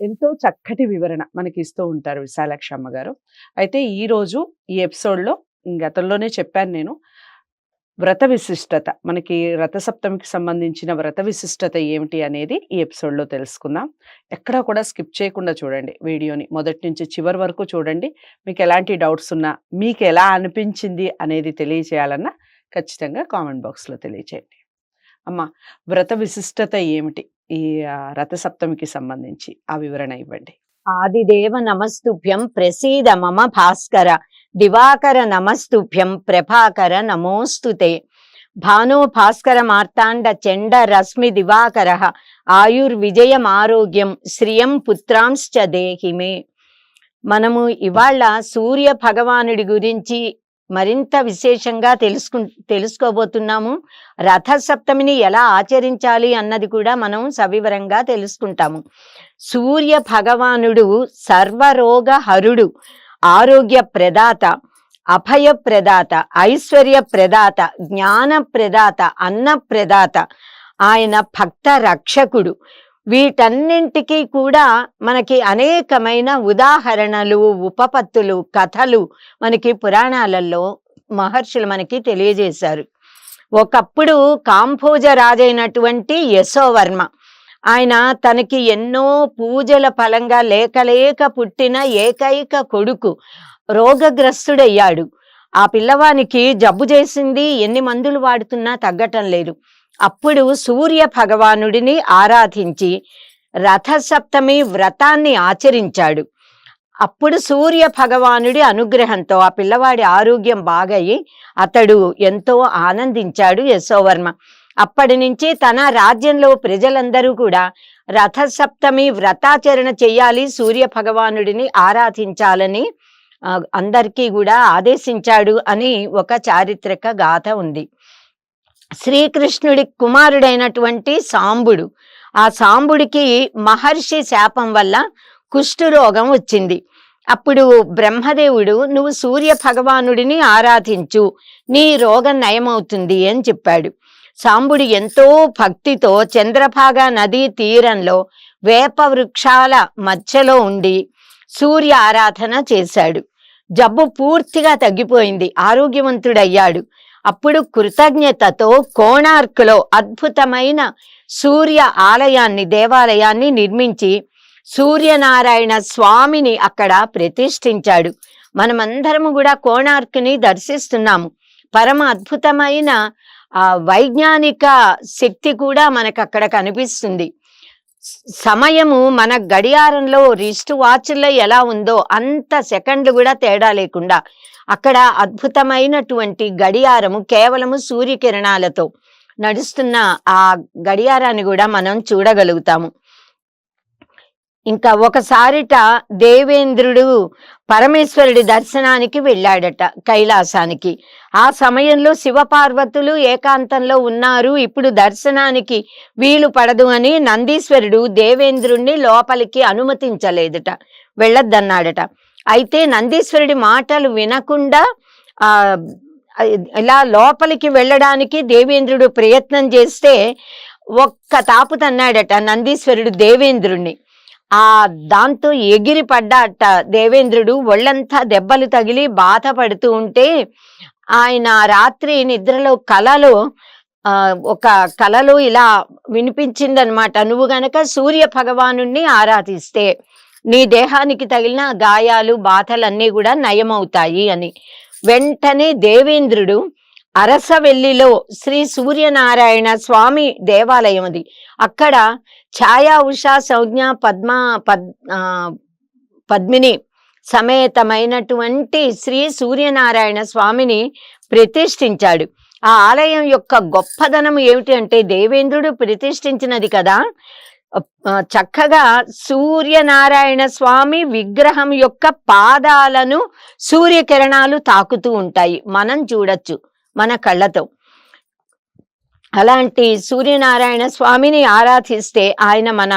ఎంతో చక్కటి వివరణ మనకి ఇస్తూ ఉంటారు విశాలాక్షి అమ్మగారు అయితే ఈరోజు ఈ ఎపిసోడ్లో గతంలోనే చెప్పాను నేను వ్రత విశిష్టత మనకి రథసప్తమికి సంబంధించిన వ్రత విశిష్టత ఏమిటి అనేది ఈ ఎపిసోడ్లో తెలుసుకుందాం. ఎక్కడా కూడా స్కిప్ చేయకుండా చూడండి వీడియోని మొదటి నుంచి చివరి వరకు చూడండి. మీకు ఎలాంటి డౌట్స్ ఉన్నా మీకు ఎలా అనిపించింది అనేది తెలియచేయాలన్నా ఖచ్చితంగా కామెంట్ బాక్స్లో తెలియచేయండి. అమ్మ వ్రత విశిష్టత ఏమిటి? ఈ రథసప్తమికి సంబంధించి ఆ వివరణ ఇవ్వండి. ఆదిదేవ నమస్తుభ్యం ప్రసీద మమ భాస్కర దివాకర నమస్తుభ్యం ప్రభాకర నమోస్తుతే భానో భాస్కర మార్తాండ చెండ రశ్మి దివాకర ఆయుర్విజయం ఆరోగ్యం శ్రియం పుత్రాంశ్చ దేహిమే. మనము ఇవాళ సూర్య భగవానుడి గురించి మరింత విశేషంగా తెలుసుకు తెలుసుకోబోతున్నాము. రథ సప్తమిని ఎలా ఆచరించాలి అన్నది కూడా మనం సవివరంగా తెలుసుకుంటాము. సూర్య భగవానుడు సర్వరోగ హరుడు ఆరోగ్య ప్రదాత అభయ ప్రదాత ఐశ్వర్య ప్రదాత జ్ఞాన ప్రదాత అన్న ప్రదాత. ఆయన భక్త రక్షకుడు. వీటన్నింటికీ కూడా మనకి అనేకమైన ఉదాహరణలు ఉపపత్తులు కథలు మనకి పురాణాలలో మహర్షులు మనకి తెలియజేశారు. ఒకప్పుడు కాంభోజ రాజైనటువంటి యశోవర్మ ఆయన తనకి ఎన్నో పూజల ఫలంగా లేకలేక పుట్టిన ఏకైక కొడుకు రోగగ్రస్తుడయ్యాడు. ఆ పిల్లవానికి జబ్బు చేసింది ఎన్ని మందులు వాడుతున్నా తగ్గటం లేదు. అప్పుడు సూర్య భగవానుడిని ఆరాధించి రథసప్తమి వ్రతాన్ని ఆచరించాడు. అప్పుడు సూర్య భగవానుడి అనుగ్రహంతో ఆ పిల్లవాడి ఆరోగ్యం బాగయి అతడు ఎంతో ఆనందించాడు యశోవర్మ. అప్పటి నుంచి తన రాజ్యంలో ప్రజలందరూ కూడా రథసప్తమి వ్రతాచరణ చెయ్యాలి సూర్య భగవానుడిని ఆరాధించాలని అందరికీ కూడా ఆదేశించాడు అని ఒక చారిత్రక గాథ ఉంది. శ్రీకృష్ణుడి కుమారుడైనటువంటి సాంబుడు. ఆ సాంబుడికి మహర్షి శాపం వల్ల కుష్ఠురోగం వచ్చింది. అప్పుడు బ్రహ్మదేవుడు నువ్వు సూర్య భగవానుడిని ఆరాధించు నీ రోగం నయమవుతుంది అని చెప్పాడు. సాంబుడు ఎంతో భక్తితో చంద్రభాగ నదీ తీరంలో వేప వృక్షాల మధ్యలో ఉండి సూర్య ఆరాధన చేశాడు. జబ్బు పూర్తిగా తగ్గిపోయింది. ఆరోగ్యవంతుడయ్యాడు. అప్పుడు కృతజ్ఞతతో కోణార్కులో అద్భుతమైన సూర్య ఆలయాన్ని దేవాలయాన్ని నిర్మించి సూర్యనారాయణ స్వామిని అక్కడ ప్రతిష్ఠించాడు. మనమందరము కూడా కోణార్క్ని దర్శిస్తున్నాము. పరమ అద్భుతమైన ఆ వైజ్ఞానిక శక్తి కూడా మనకు అక్కడ కనిపిస్తుంది. సమయము మన గడియారంలో రిస్ట్ వాచ్లో ఎలా ఉందో అంత సెకండ్లు కూడా తేడా లేకుండా అక్కడ అద్భుతమైనటువంటి గడియారము కేవలము సూర్యకిరణాలతో నడుస్తున్న ఆ గడియారాన్ని కూడా మనం చూడగలుగుతాము. ఇంకా ఒకసారిట దేవేంద్రుడు పరమేశ్వరుడి దర్శనానికి వెళ్ళాడట కైలాసానికి. ఆ సమయంలో శివపార్వతులు ఏకాంతంలో ఉన్నారు. ఇప్పుడు దర్శనానికి వీలు పడదు అని నందీశ్వరుడు దేవేంద్రుణ్ణి లోపలికి అనుమతించలేదుట వెళ్ళొద్దన్నాడట. అయితే నందీశ్వరుడి మాటలు వినకుండా ఆ ఇలా లోపలికి వెళ్ళడానికి దేవేంద్రుడు ప్రయత్నం చేస్తే ఒక్క తాపు తన్నాడట నందీశ్వరుడు దేవేంద్రుణ్ణి. ఆ దాంతో ఎగిరిపడ్డట దేవేంద్రుడు. ఒళ్ళంతా దెబ్బలు తగిలి బాధపడుతూ ఉంటే ఆయన రాత్రి నిద్రలో కలలో ఆ, ఒక కలలో ఇలా వినిపించిందనమాట. నువ్వు గనక సూర్య భగవాను ఆరాధిస్తే నీ దేహానికి తగిలిన గాయాలు బాధలన్నీ కూడా నయమవుతాయి అని. వెంటనే దేవేంద్రుడు అరసవెల్లిలో శ్రీ సూర్యనారాయణ స్వామి దేవాలయం అది. అక్కడ ఛాయా ఉషా సంజ్ఞ పద్మ పద్ పద్మిని సమేతమైనటువంటి శ్రీ సూర్యనారాయణ స్వామిని ప్రతిష్ఠించాడు. ఆ ఆలయం యొక్క గొప్పదనం ఏమిటి అంటే దేవేంద్రుడు ప్రతిష్ఠించినది కదా. చక్కగా సూర్యనారాయణ స్వామి విగ్రహం యొక్క పాదాలను సూర్యకిరణాలు తాకుతూ ఉంటాయి. మనం చూడొచ్చు. మన కళ్ళతో. అలాంటి సూర్యనారాయణ స్వామిని ఆరాధిస్తే ఆయన మన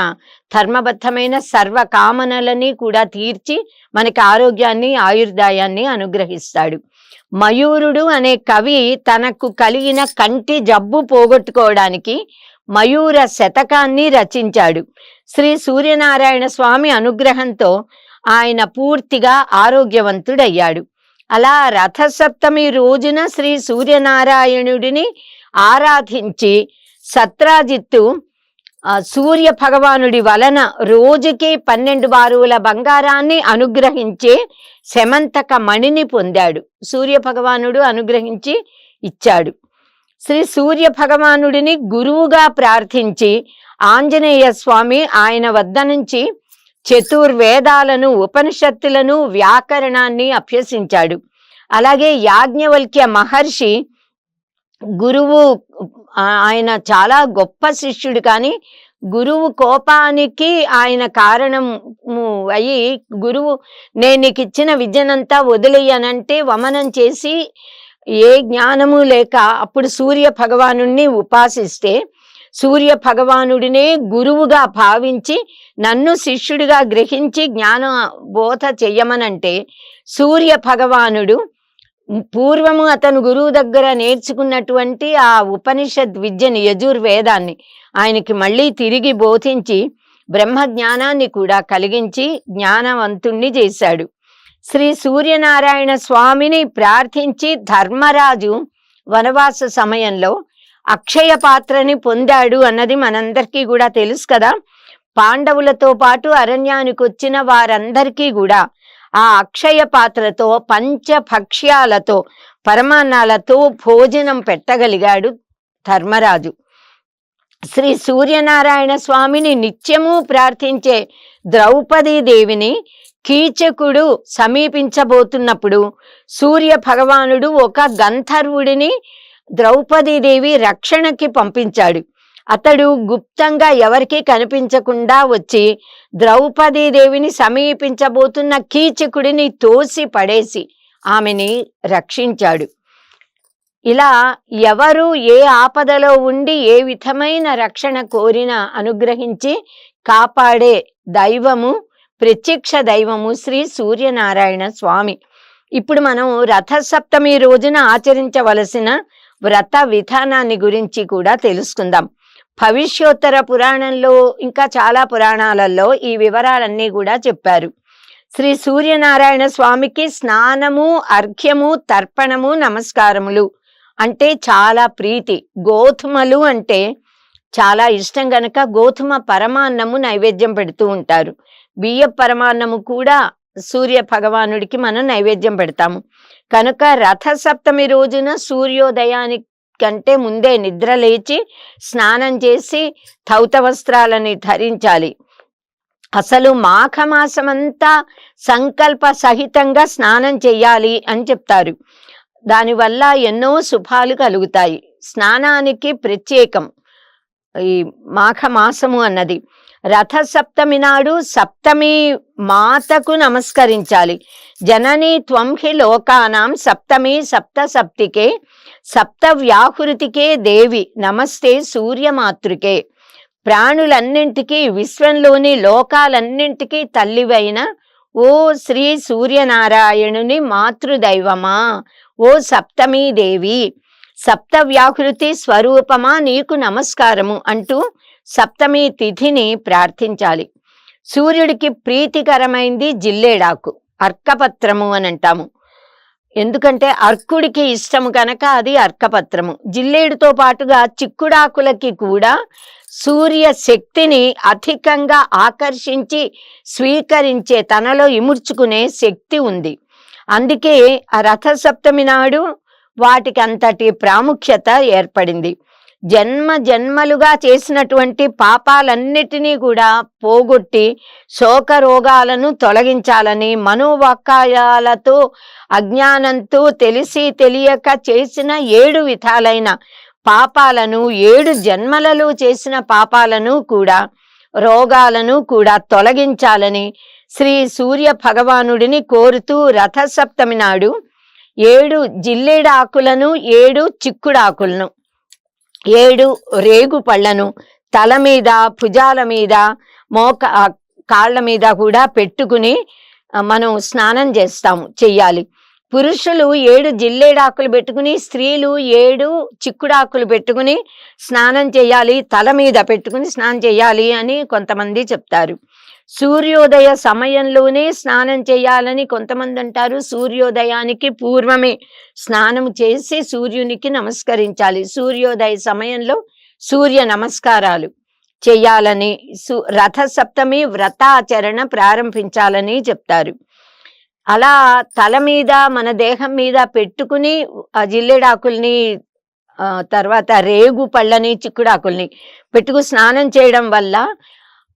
ధర్మబద్ధమైన సర్వ కామనలని కూడా తీర్చి మనకి ఆరోగ్యాన్ని ఆయుర్దాయాన్ని అనుగ్రహిస్తాడు. మయూరుడు అనే కవి తనకు కలిగిన కంటి జబ్బు పోగొట్టుకోవడానికి మయూర శతకాన్ని రచించాడు. శ్రీ సూర్యనారాయణ స్వామి అనుగ్రహంతో ఆయన పూర్తిగా ఆరోగ్యవంతుడయ్యాడు. అలా రథసప్తమి రోజున శ్రీ సూర్యనారాయణుడిని ఆరాధించి సత్రాజిత్తు సూర్య భగవానుడి వలన రోజుకి పన్నెండు బారువుల బంగారాన్ని అనుగ్రహించే శమంతక మణిని పొందాడు. సూర్య భగవానుడు అనుగ్రహించి ఇచ్చాడు. శ్రీ సూర్య భగవానుడిని గురువుగా ప్రార్థించి ఆంజనేయ స్వామి ఆయన వద్ద నుంచి చతుర్వేదాలను ఉపనిషత్తులను వ్యాకరణాన్ని అభ్యసించాడు. అలాగే యాజ్ఞవల్క్య మహర్షి గురువు ఆ, ఆయన చాలా గొప్ప శిష్యుడు కానీ గురువు కోపానికి ఆయన కారణం అయి గురువు నేను నీకు ఇచ్చిన విద్యనంతా వదిలేయనంటే వమనం చేసి ఏ జ్ఞానము లేక అప్పుడు సూర్య భగవాను ఉపాసిస్తే సూర్య భగవానుడినే గురువుగా భావించి నన్ను శిష్యుడిగా గ్రహించి జ్ఞాన బోధ చెయ్యమనంటే సూర్య భగవానుడు పూర్వము అతను గురువు దగ్గర నేర్చుకున్నటువంటి ఆ ఉపనిషద్ విద్యని యజుర్వేదాన్ని ఆయనకి మళ్ళీ తిరిగి బోధించి బ్రహ్మ జ్ఞానాన్ని కూడా కలిగించి జ్ఞానవంతుణ్ణి చేశాడు. శ్రీ సూర్యనారాయణ స్వామిని ప్రార్థించి ధర్మరాజు వనవాస సమయంలో అక్షయ పాత్రని పొందాడు అన్నది మనందరికీ కూడా తెలుసు కదా. పాండవులతో పాటు అరణ్యానికి వచ్చిన వారందరికీ కూడా ఆ అక్షయ పాత్రతో పంచభక్ష్యాలతో పరమాన్నాలతో భోజనం పెట్టగలిగాడు ధర్మరాజు. శ్రీ సూర్యనారాయణ స్వామిని నిత్యము ప్రార్థించే ద్రౌపదీ దేవిని కీచకుడు సమీపించబోతున్నప్పుడు సూర్య భగవానుడు ఒక గంధర్వుడిని ద్రౌపదీదేవి రక్షణకి పంపించాడు. అతడు గుప్తంగా ఎవరికీ కనిపించకుండా వచ్చి ద్రౌపదీదేవిని సమీపించబోతున్న కీచకుడిని తోసి పడేసి ఆమెని రక్షించాడు. ఇలా ఎవరు ఏ ఆపదలో ఉండి ఏ విధమైన రక్షణ కోరినా అనుగ్రహించి కాపాడే దైవము ప్రత్యక్ష దైవము శ్రీ సూర్యనారాయణ స్వామి. ఇప్పుడు మనం రథసప్తమి రోజున ఆచరించవలసిన వ్రత విధానాన్ని గురించి కూడా తెలుసుకుందాం. భవిష్యోత్తర పురాణంలో ఇంకా చాలా పురాణాలలో ఈ వివరాలన్నీ కూడా చెప్పారు. శ్రీ సూర్యనారాయణ స్వామికి స్నానము అర్ఘ్యము తర్పణము నమస్కారములు అంటే చాలా ప్రీతి. గోధుమలు అంటే చాలా ఇష్టం గనక గోధుమ పరమాన్నము నైవేద్యం పెడుతూ ఉంటారు. బియ్య పరమాన్నము కూడా సూర్య భగవానుడికి మనం నైవేద్యం పెడతాము. కనుక రథ సప్తమి రోజున సూర్యోదయానికి కంటే ముందే నిద్ర లేచి స్నానం చేసి ధౌత వస్త్రాలని ధరించాలి. అసలు మాఘమాసమంతా సంకల్ప సహితంగా స్నానం చేయాలి అని చెప్తారు. దానివల్ల ఎన్నో శుభాలు కలుగుతాయి. స్నానానికి ప్రత్యేకం. ఈ మాఘమాసము అన్నది. రథ సప్తమి నాడు సప్తమి మాతకు నమస్కరించాలి. జనని త్వం హి లోకానాం సప్తమి సప్త సప్తికే సప్త వ్యాహృతికే దేవి నమస్తే సూర్యమాతృకే. ప్రాణులన్నింటికీ విశ్వంలోని లోకాలన్నింటికీ తల్లివైన ఓ శ్రీ సూర్యనారాయణుని మాతృదైవమా? ఓ సప్తమీ దేవి సప్త వ్యాహృతి స్వరూపమా నీకు నమస్కారము అంటూ సప్తమి తిథిని ప్రార్థించాలి. సూర్యుడికి ప్రీతికరమైంది జిల్లేడాకు అర్కపత్రము అని అంటాము ఎందుకంటే అర్కుడికి ఇష్టము కనుక అది అర్కపత్రము. జిల్లేడుతో పాటుగా చిక్కుడాకులకి కూడా సూర్య శక్తిని అధికంగా ఆకర్షించి స్వీకరించే తనలో ఇముర్చుకునే శక్తి ఉంది. అందుకే ఆ రథ సప్తమి నాడు వాటికి అంతటి ప్రాముఖ్యత ఏర్పడింది. జన్మ జన్మలుగా చేసినటువంటి పాపాలన్నిటినీ కూడా పోగొట్టి శోక రోగాలను తొలగించాలని మనోవాక్కాయాలతో అజ్ఞానంతో తెలిసి తెలియక చేసిన ఏడు విధాలైన పాపాలను ఏడు జన్మలలో చేసిన పాపాలను కూడా రోగాలను కూడా తొలగించాలని శ్రీ సూర్య భగవానుడిని కోరుతూ రథసప్తమి నాడు ఏడు జిల్లేడాకులను ఏడు చిక్కుడాకులను ఏడు రేగు పళ్ళను తల మీద భుజాల మీద మోక కాళ్ళ మీద కూడా పెట్టుకుని మనం స్నానం చేస్తాము చెయ్యాలి. పురుషులు ఏడు జిల్లేడాకులు పెట్టుకుని స్త్రీలు ఏడు చిక్కుడాకులు పెట్టుకుని స్నానం చేయాలి తల మీద పెట్టుకుని స్నానం చేయాలి అని కొంతమంది చెప్తారు. సూర్యోదయ సమయంలోనే స్నానం చేయాలని కొంతమంది అంటారు. సూర్యోదయానికి పూర్వమే స్నానం చేసి సూర్యునికి నమస్కరించాలి. సూర్యోదయ సమయంలో సూర్య నమస్కారాలు చేయాలని సు రథ సప్తమి వ్రతాచరణ ప్రారంభించాలని చెప్తారు. అలా తల మీద మన దేహం మీద పెట్టుకుని ఆ జిల్లెడాకుల్ని తర్వాత రేగు పళ్ళని చిక్కుడాకుల్ని పెట్టుకు స్నానం చేయడం వల్ల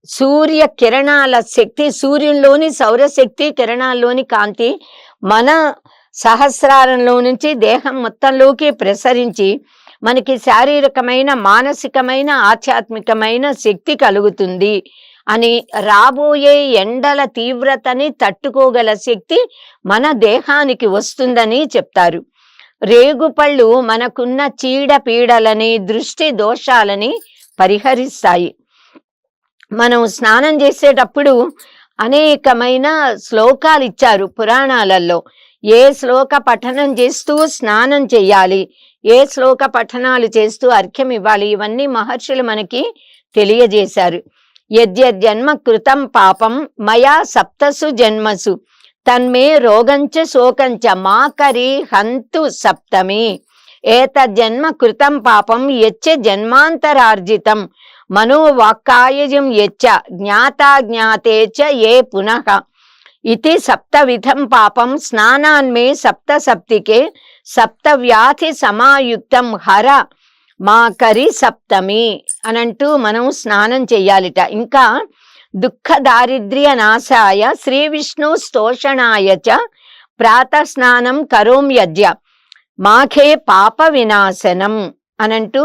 సూర్య కిరణాల శక్తి సూర్యుల్లోని సౌరశక్తి కిరణాల్లోని కాంతి మన సహస్రారంలో నుంచి దేహం మొత్తంలోకి ప్రసరించి మనకి శారీరకమైన మానసికమైన ఆధ్యాత్మికమైన శక్తి కలుగుతుంది అని రాబోయే ఎండల తీవ్రతని తట్టుకోగల శక్తి మన దేహానికి వస్తుందని చెప్తారు. రేగుపళ్ళు మనకున్న చీడ పీడలని దృష్టి దోషాలని పరిహరిస్తాయి. మనం స్నానం చేసేటప్పుడు అనేకమైన శ్లోకాలు ఇచ్చారు పురాణాలలో. ఏ శ్లోక పఠనం చేస్తూ స్నానం చేయాలి? ఏ శ్లోక పఠనాలు చేస్తూ అర్ఘ్యం ఇవ్వాలి? ఇవన్నీ మహర్షులు మనకి తెలియజేశారు. యద్యన్మ కృతం పాపం మయా సప్తసు జన్మసు. తన్మే రోగంచ శోకంచ మాకరి హంతు సప్తమి. ఏతజ్జన్మ కృతం పాపం యచ్చ జన్మాంతరార్జితం. మనోవాక్కాయజం యచ్చ జ్ఞాతాజ్ఞాతే చ ఏ పునః ఇది సప్తవిధం పాపం స్నానాన్మే సప్త సప్తికే సప్తవ్యాధి సమాయుక్తం హర మాకరి సప్తమి అనంటూ మనం స్నానం చెయ్యాలిట. ఇంకా దుఃఖ దారిద్ర్య నాశాయ శ్రీ విష్ణు స్తోషణాయ చ ప్రాత స్నానం కరోమ్యద్య. మాఘే పాప వినాశనం అనంటూ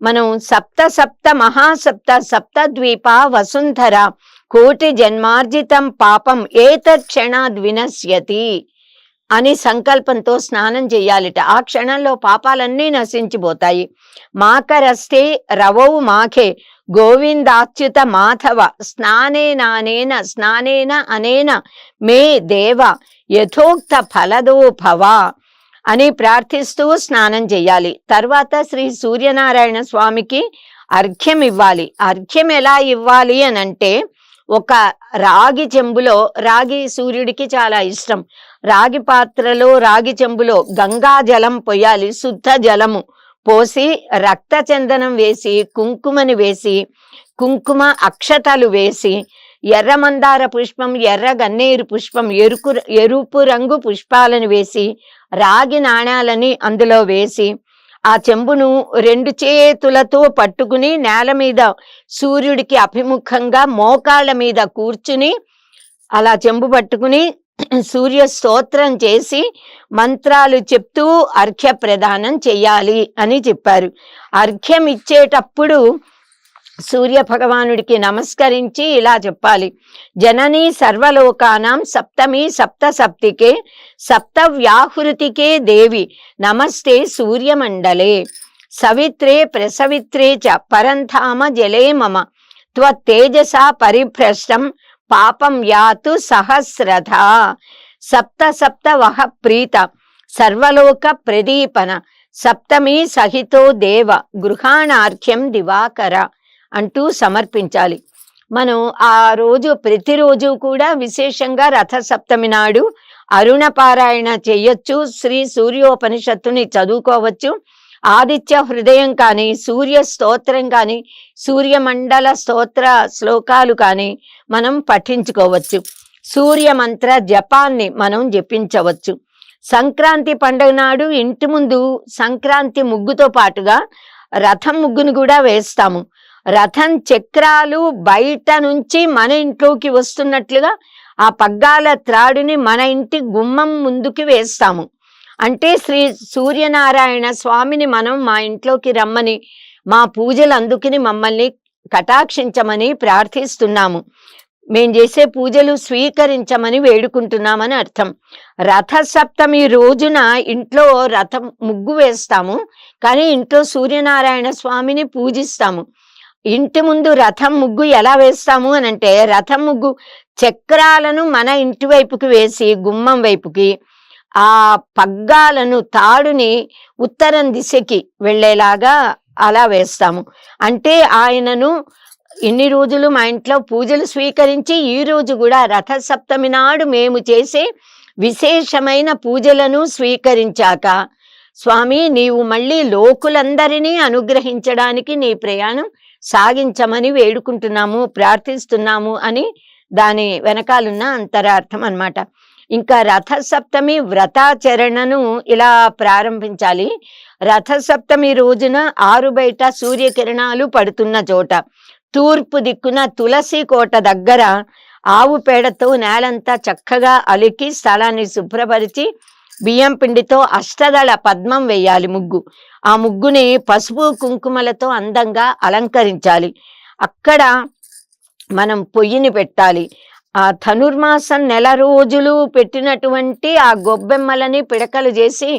మనం సప్త సప్త మహాసప్త సప్త ద్వీప వసుంధర కోటి జన్మార్జితం పాపం ఏతత్ వినశ్యతి అని సంకల్పంతో స్నానం చేయాలిట. ఆ క్షణంలో పాపాలన్నీ నశించిపోతాయి. మాకరస్తే రవౌ మాఖే గోవిందాచ్యుత మాధవ స్నానేనానేన స్నానేన అనేన మే దేవ యథోక్త ఫలదో భవ అని ప్రార్థిస్తూ స్నానం చేయాలి. తర్వాత శ్రీ సూర్యనారాయణ స్వామికి అర్ఘ్యం ఇవ్వాలి. అర్ఘ్యం ఎలా ఇవ్వాలి అని అంటే ఒక రాగి చెంబులో రాగి సూర్యుడికి చాలా ఇష్టం. రాగి పాత్రలో రాగి చెంబులో గంగా జలం పోయాలి శుద్ధ జలము పోసి రక్త చందనం వేసి కుంకుమని వేసి కుంకుమ అక్షతలు వేసి ఎర్ర మందార పుష్పం ఎర్ర గన్నేరు పుష్పం ఎరుకు ఎరుపు రంగు పుష్పాలను వేసి రాగి నాణాలని అందులో వేసి ఆ చెంబును రెండు చేతులతో పట్టుకుని నేల మీద సూర్యుడికి అభిముఖంగా మోకాళ్ళ మీద కూర్చుని అలా చెంబు పట్టుకుని సూర్య స్తోత్రం చేసి మంత్రాలు చెప్తూ అర్ఘ్య ప్రదానం చెయ్యాలి అని చెప్పారు. అర్ఘ్యం ఇచ్చేటప్పుడు సూర్య భగవానుడికి నమస్కరించి ఇలా చెప్పాలి. జననీ సర్వలోకానాం సప్తమి సప్త సప్తికే సప్త వ్యాహృతికే దేవి నమస్తే సూర్యమండలే. సవిత్రే ప్రసవిత్రే చ పరంధామ జలే మమ. త్వత్తేజసా పరిభ్రష్టం పాపం యాతు సహస్రథ సప్త సప్త వహ ప్రీత సర్వలోక ప్రదీపన. సప్తమి సహితో దేవ గృహాణార్ఘ్యం దివాకర. అంటూ సమర్పించాలి. మనం ఆ రోజు ప్రతిరోజు కూడా విశేషంగా రథసప్తమి నాడు అరుణ పారాయణ శ్రీ సూర్యోపనిషత్తుని చదువుకోవచ్చు. ఆదిత్య హృదయం కానీ సూర్య స్తోత్రం కానీ సూర్యమండల స్తోత్ర శ్లోకాలు కానీ మనం పఠించుకోవచ్చు. సూర్య మంత్ర జపాన్ని మనం జపించవచ్చు. సంక్రాంతి పండుగ నాడు ఇంటి ముందు సంక్రాంతి ముగ్గుతో పాటుగా రథం ముగ్గును కూడా వేస్తాము. రథం చక్రాలు బయట నుంచి మన ఇంట్లోకి వస్తున్నట్లుగా ఆ పగ్గాల త్రాడుని మన ఇంటి గుమ్మం ముందుకి వేస్తాము. అంటే శ్రీ సూర్యనారాయణ స్వామిని మనం మా ఇంట్లోకి రమ్మని మా పూజలు అందుకుని మమ్మల్ని కటాక్షించమని ప్రార్థిస్తున్నాము. మేం చేసే పూజలు స్వీకరించమని వేడుకుంటున్నామని అర్థం. రథ సప్తమి రోజున ఇంట్లో రథం ముగ్గు వేస్తాము కానీ ఇంట్లో సూర్యనారాయణ స్వామిని పూజిస్తాము. ఇంటి ముందు రథం ముగ్గు ఎలా వేస్తాము అని అంటే రథం ముగ్గు చక్రాలను మన ఇంటి వైపుకి వేసి గుమ్మం వైపుకి ఆ పగ్గాలను తాడుని ఉత్తరం దిశకి వెళ్ళేలాగా అలా వేస్తాము. అంటే ఆయనను ఇన్ని రోజులు మా ఇంట్లో పూజలు స్వీకరించి ఈ రోజు కూడా రథసప్తమి నాడు మేము చేసే విశేషమైన పూజలను స్వీకరించాక స్వామి నీవు మళ్ళీ లోకులందరినీ అనుగ్రహించడానికి నీ ప్రయాణం సాగించమని వేడుకుంటున్నాము ప్రార్థిస్తున్నాము అని దాని వెనకాలన్న అంతరార్థం అన్నమాట. ఇంకా రథసప్తమి వ్రతాచరణను ఇలా ప్రారంభించాలి. రథసప్తమి రోజున ఆరు బయట సూర్యకిరణాలు పడుతున్న చోట తూర్పు దిక్కున తులసి కోట దగ్గర ఆవు పేడతో నేలంతా చక్కగా అలికి స్థలాన్ని శుభ్రపరిచి బియ్యం పిండితో అష్టదళ పద్మం వేయాలి ముగ్గు. ఆ ముగ్గుని పసుపు కుంకుమలతో అందంగా అలంకరించాలి. అక్కడ మనం పొయ్యిని పెట్టాలి. ఆ ధనుర్మాసం నెల రోజులు పెట్టినటువంటి ఆ గొబ్బెమ్మలని పిడకలు చేసి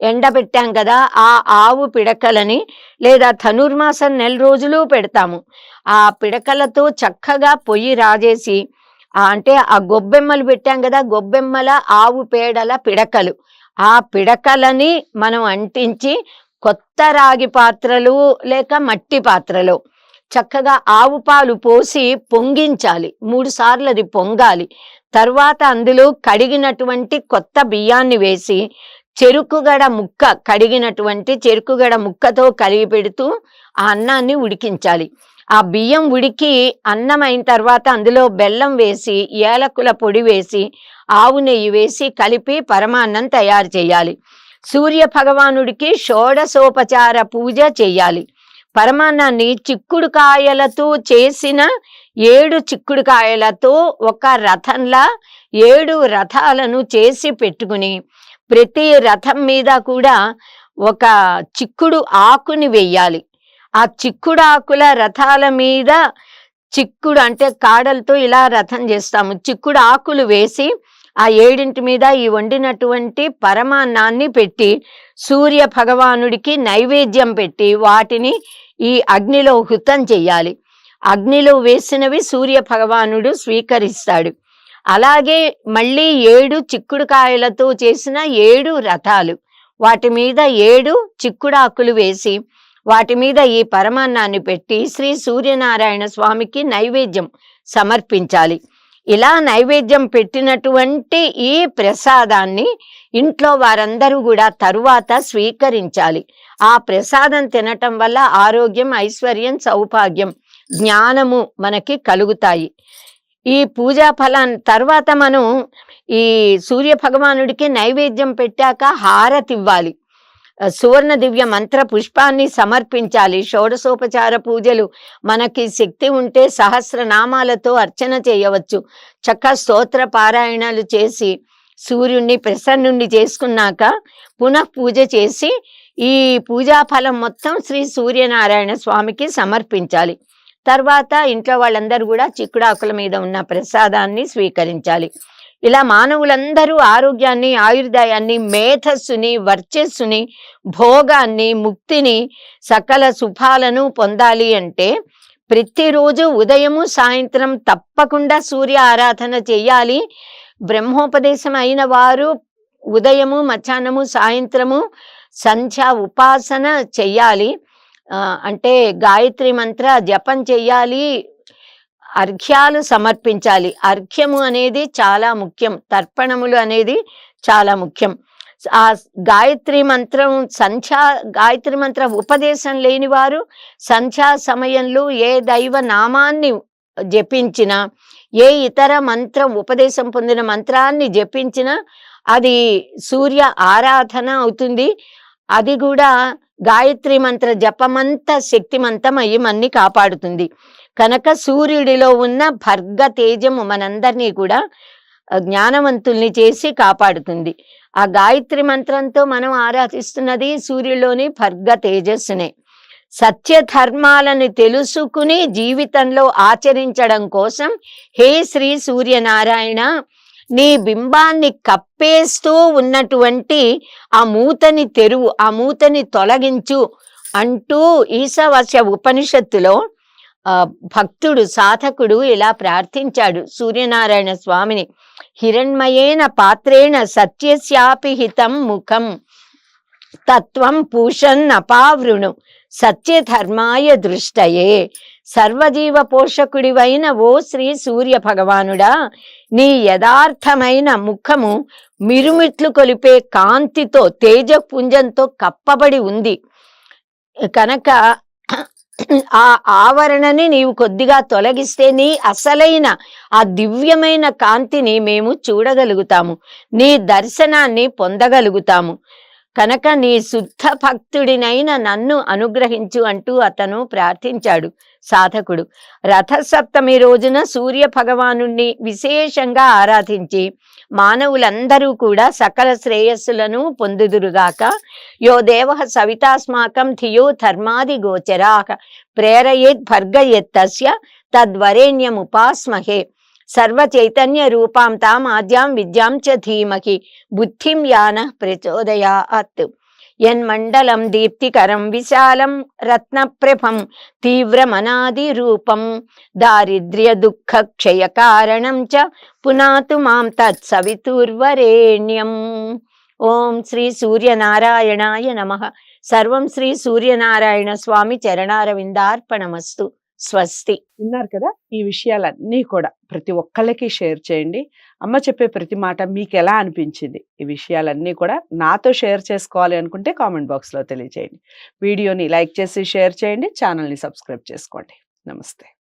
ఎండబెట్టాం కదా ఆ ఆవు పిడకలని లేదా ధనుర్మాసం నెల రోజులు పెడతాము. ఆ పిడకలతో చక్కగా పొయ్యి రాజేసి అంటే ఆ గొబ్బెమ్మలు పెట్టాం కదా గొబ్బెమ్మల ఆవు పేడల పిడకలు. ఆ పిడకలని మనం అంటించి కొత్త రాగి పాత్రలు లేక మట్టి పాత్రలు. చక్కగా ఆవు పాలు పోసి పొంగించాలి. మూడు సార్లు అది పొంగాలి. తర్వాత అందులో కడిగినటువంటి కొత్త బియ్యాన్ని వేసి చెరుకుగడ ముక్క కడిగినటువంటి చెరుకుగడ ముక్కతో కలిగి పెడుతూ ఆ అన్నాన్ని ఉడికించాలి. ఆ బియ్యం ఉడికి అన్నం అయిన తర్వాత అందులో బెల్లం వేసి ఏలకుల పొడి వేసి ఆవు నెయ్యి వేసి కలిపి పరమాన్నం తయారు చేయాలి. సూర్య భగవానుడికి షోడసోపచార పూజ చేయాలి. పరమాన్నాన్ని చిక్కుడుకాయలతో చేసిన ఏడు చిక్కుడుకాయలతో ఒక రథంలా ఏడు రథాలను చేసి పెట్టుకుని ప్రతి రథం మీద కూడా ఒక చిక్కుడు ఆకుని వెయ్యాలి ఆ చిక్కుడు ఆకుల రథాల మీద చిక్కుడు అంటే కాడలతో ఇలా రథం చేస్తాము. చిక్కుడు ఆకులు వేసి ఆ ఏడింటి మీద ఈ వండినటువంటి పరమాన్నాన్ని పెట్టి సూర్య భగవానుడికి నైవేద్యం పెట్టి వాటిని ఈ అగ్నిలో హుతం చెయ్యాలి అగ్నిలో వేసినవి సూర్య భగవానుడు స్వీకరిస్తాడు. అలాగే మళ్ళీ ఏడు చిక్కుడుకాయలతో చేసిన ఏడు రథాలు. వాటి మీద ఏడు చిక్కుడాకులు వేసి వాటి మీద ఈ పరమాన్నాన్ని పెట్టి శ్రీ సూర్యనారాయణ స్వామికి నైవేద్యం సమర్పించాలి. ఇలా నైవేద్యం పెట్టినటువంటి ఈ ప్రసాదాన్ని ఇంట్లో వారందరూ కూడా తరువాత స్వీకరించాలి. ఆ ప్రసాదం తినటం వల్ల ఆరోగ్యం ఐశ్వర్యం సౌభాగ్యం జ్ఞానము మనకి కలుగుతాయి. ఈ పూజా ఫలాన్ని తర్వాత మనం ఈ సూర్య భగవానుడికి నైవేద్యం పెట్టాక హారతి ఇవ్వాలి సువర్ణ దివ్య మంత్ర పుష్పాన్ని సమర్పించాలి. షోడసోపచార పూజలు. మనకి శక్తి ఉంటే సహస్రనామాలతో అర్చన చేయవచ్చు. చక్క స్తోత్ర పారాయణాలు చేసి సూర్యుణ్ణి ప్రసన్నుణ్ణి చేసుకున్నాక పునః పూజ చేసి ఈ పూజా ఫలం మొత్తం శ్రీ సూర్యనారాయణ స్వామికి సమర్పించాలి. తర్వాత ఇంట్లో వాళ్ళందరూ కూడా చిక్కుడాకుల మీద ఉన్న ప్రసాదాన్ని స్వీకరించాలి. ఇలా మానవులందరూ ఆరోగ్యాన్ని ఆయుర్దాయాన్ని మేధస్సుని వర్చస్సుని భోగాన్ని ముక్తిని సకల శుభాలను పొందాలి అంటే ప్రతిరోజు ఉదయము సాయంత్రం తప్పకుండా సూర్య ఆరాధన చేయాలి. బ్రహ్మోపదేశం అయిన వారు ఉదయము మధ్యాహ్నము సాయంత్రము సంధ్య ఉపాసన చెయ్యాలి అంటే గాయత్రి మంత్ర జపం చెయ్యాలి అర్ఘ్యాలు సమర్పించాలి. అర్ఘ్యము అనేది చాలా ముఖ్యం. తర్పణములు అనేది చాలా ముఖ్యం. ఆ గాయత్రి మంత్రం సంధ్యా గాయత్రి మంత్ర ఉపదేశం లేని వారు సంధ్యా సమయంలో ఏ దైవ నామాన్ని జపించినా ఏ ఇతర మంత్రం ఉపదేశం పొందిన మంత్రాన్ని జపించినా అది సూర్య ఆరాధన అవుతుంది. అది కూడా గాయత్రి మంత్ర జపమంత శక్తిమంతం అయ్యి మన్ని కాపాడుతుంది. కనుక సూర్యుడిలో ఉన్న భర్గ తేజము మనందరినీ కూడా జ్ఞానవంతుల్ని చేసి కాపాడుతుంది. ఆ గాయత్రి మంత్రంతో మనం ఆరాధిస్తున్నది సూర్యులోని భర్గ తేజస్సునే. సత్య ధర్మాలను తెలుసుకుని జీవితంలో ఆచరించడం కోసం హే శ్రీ సూర్యనారాయణ నీ బింబాన్ని కప్పేస్తూ ఉన్నటువంటి ఆ మూతని తెరువు ఆ మూతని తొలగించు అంటూ ఈశావాస్య ఉపనిషత్తులో భక్తుడు సాధకుడు ఇలా ప్రార్థించాడు. సూర్యనారాయణ స్వామిని హిరణ్మయేన పాత్రేణ సత్యస్యాపి హితం ముఖం తత్వం పూషన్ అపావృణు సత్యధర్మాయ దృష్టయే. సర్వజీవ పోషకుడివైన ఓ శ్రీ సూర్య భగవానుడా నీ యథార్థమైన ముఖము మిరుమిట్లు కొలిపే కాంతితో తేజపుంజంతో కప్పబడి ఉంది. కనుక ఆ ఆవరణని నీవు కొద్దిగా తొలగిస్తే నీ అసలైన ఆ దివ్యమైన కాంతిని మేము చూడగలుగుతాము. నీ దర్శనాన్ని పొందగలుగుతాము. కనుక నీ శుద్ధ భక్తుడినైన నన్ను అనుగ్రహించు అంటూ అతను ప్రార్థించాడు. సాధకుడు. రథసప్తమి రోజున సూర్య భగవాను విశేషంగా ఆరాధించి మానవులందరూ కూడా సకల శ్రేయస్సులను పొందుదురుగాక. యో దేవ సవితాస్మాకం ధియో ధర్మాది గోచరా. ప్రేరయేత్ భర్గయత్తస్య తద్వరేణ్యముపాస్మహే. సర్వచైతన్య రూపాం తాం ఆద్యాం విద్యాం చ ధీమహి. బుద్ధిం యాన ప్రచోదయాత్. యన్మండలం దీప్తికరం విశాలం రత్నప్రభం తీవ్రమనాది రూపం దారిద్ర్య దుఃఖ క్షయ కారణం చ పునాతు మాం తత్సవితుర్వరేణ్యం ఓం శ్రీ సూర్యనారాయణాయ నమ సర్వం శ్రీ సూర్యనారాయణ స్వామి చరణారవిందార్పణమస్తు స్వస్తి. విన్నారు కదా? ఈ విషయాలన్నీ కూడా. ప్రతి ఒక్కళ్ళకి షేర్ చేయండి. అమ్మ చెప్పే ప్రతి మాట మీకు ఎలా అనిపించింది? ఈ విషయాలన్నీ కూడా నాతో షేర్ చేసుకోవాలి అనుకుంటే కామెంట్ బాక్స్లో తెలియజేయండి. వీడియోని లైక్ చేసి షేర్ చేయండి. ఛానల్ని సబ్స్క్రైబ్ చేసుకోండి. నమస్తే.